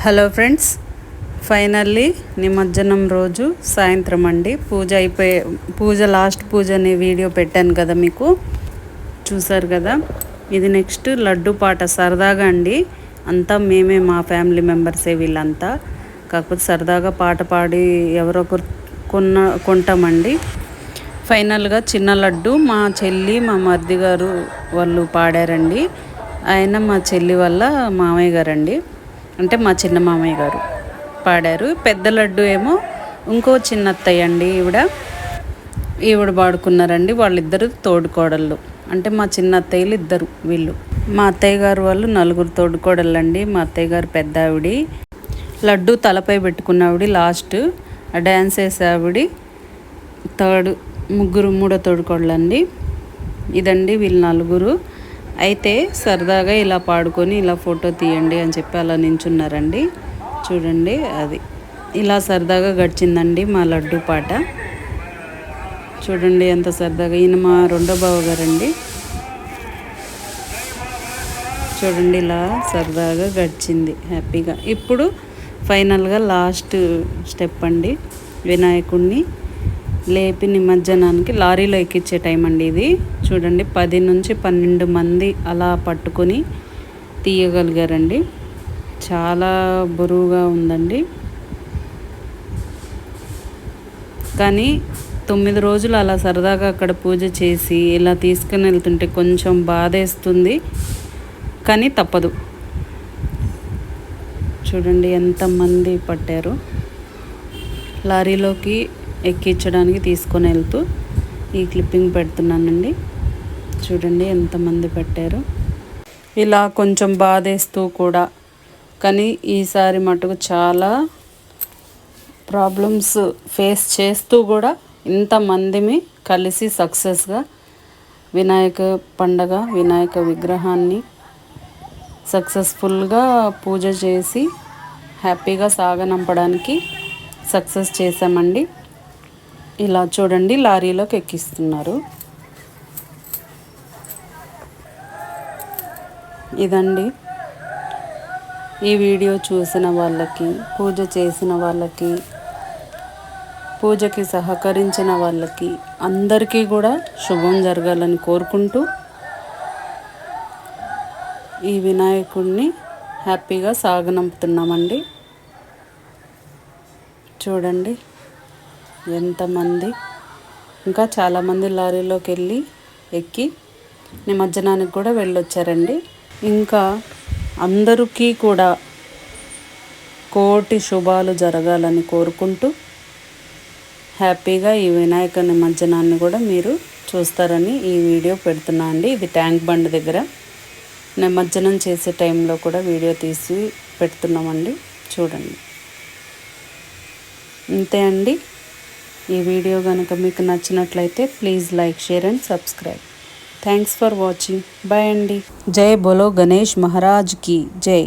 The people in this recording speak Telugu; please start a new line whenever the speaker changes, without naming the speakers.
హలో ఫ్రెండ్స్ ఫైనల్లీ నిమజ్జనం రోజు సాయంత్రం అండి. పూజ అయిపోయే పూజ లాస్ట్ పూజ అనే వీడియో పెట్టాను కదా మీకు? చూసారు కదా? ఇది నెక్స్ట్ లడ్డు పాట సరదాగా అండి. అంతా మేమే మా ఫ్యామిలీ మెంబర్సే వీళ్ళంతా. కాకపోతే సరదాగా పాట పాడి ఎవరొకరు కొన్న కొంటామండి. ఫైనల్గా చిన్న లడ్డు మా చెల్లి మా మర్ది గారు వాళ్ళు పాడారండి. ఆయన మా చెల్లి వల్ల మామయ్య గారండి. అంటే మా చిన్న మామయ్య గారు పాడారు. పెద్ద లడ్డు ఏమో ఇంకో చిన్న అత్తయ్య అండి ఈవిడ. ఈవిడ పాడుకున్నారండి వాళ్ళిద్దరు తోడుకోడళ్ళు. అంటే మా చిన్న అత్తయ్యలు ఇద్దరు వీళ్ళు. మా అత్తయ్య గారు వాళ్ళు నలుగురు తోడుకోడళ్ళు అండి మా అత్తయ్య గారు పెద్ద ఆవిడి లడ్డు తలపై పెట్టుకున్న లాస్ట్. డ్యాన్స్ వేసే ఆవిడి థర్డ్ ముగ్గురు మూడో తోడుకోడలండి ఇదండి వీళ్ళు నలుగురు. అయితే సరదాగా ఇలా పాడుకొని ఇలా ఫోటో తీయండి అని చెప్పి అలా నించున్నారండి. చూడండి అది. ఇలా సరదాగా గడిచిందండి మా లడ్డు పాట. చూడండి ఎంత సరదాగా. ఈయన మా రెండో బావ గారండి చూడండి ఇలా సరదాగా గడిచింది హ్యాపీగా. ఇప్పుడు ఫైనల్గా లాస్ట్ స్టెప్ అండి. వినాయకుడిని లేపి నిమజ్జనానికి లారీలో ఎక్కించే టైం అండి ఇది. చూడండి పది నుంచి పన్నెండు మంది అలా పట్టుకొని తీయగలిగారండి. చాలా బరువుగా ఉందండి. కానీ తొమ్మిది రోజులు అలా సరదాగా అక్కడ పూజ చేసి ఇలా తీసుకుని వెళ్తుంటే కొంచెం బాధేస్తుంది. కానీ తప్పదు. చూడండి ఎంతమంది పట్టారు. లారీలోకి ఎక్కించడానికి తీసుకొని వెళ్తూ ఈ క్లిప్పింగ్ పెడుతున్నానండి. చూడండి ఎంతమంది పెట్టారు. ఇలా కొంచెం బాధేస్తూ కూడా. కానీ ఈసారి మటుకు చాలా ప్రాబ్లమ్స్ ఫేస్ చేస్తూ కూడా ఇంతమందిమి కలిసి సక్సెస్గా వినాయక పండగ వినాయక విగ్రహాన్ని సక్సెస్ఫుల్గా పూజ చేసి హ్యాపీగా సాగనంపడానికి సక్సెస్ చేసామండి ఇలా చూడండి లారీలోకి ఎక్కిస్తున్నారు. ఇదండి. ఈ వీడియో చూసిన వాళ్ళకి పూజ చేసిన వాళ్ళకి పూజకి సహకరించిన వాళ్ళకి అందరికీ కూడా శుభం జరగాలని కోరుకుంటూ ఈ వినాయకుడిని హ్యాపీగా సాగనంపుతున్నామండి. చూడండి ఎంతమంది ఇంకా చాలామంది లారీలోకి వెళ్ళి ఎక్కి నిమజ్జనానికి కూడా వెళ్ళొచ్చారండి. ఇంకా అందరికీ కూడా కోటి శుభాలు జరగాలని కోరుకుంటూ హ్యాపీగా ఈ వినాయక నిమజ్జనాన్ని కూడా మీరు చూస్తారని ఈ వీడియో పెడుతున్నా అండి. ఇది ట్యాంక్ బండ్ దగ్గర. నిమజ్జనం చేసే టైంలో కూడా వీడియో తీసి పెడుతున్నామండి. చూడండి. అంతే అండి. ఈ వీడియో కనుక మీకు నచ్చినట్లయితే please like share and subscribe. Thanks for watching bye అండి జై బోలో గణేష్ మహారాజ్కి జై.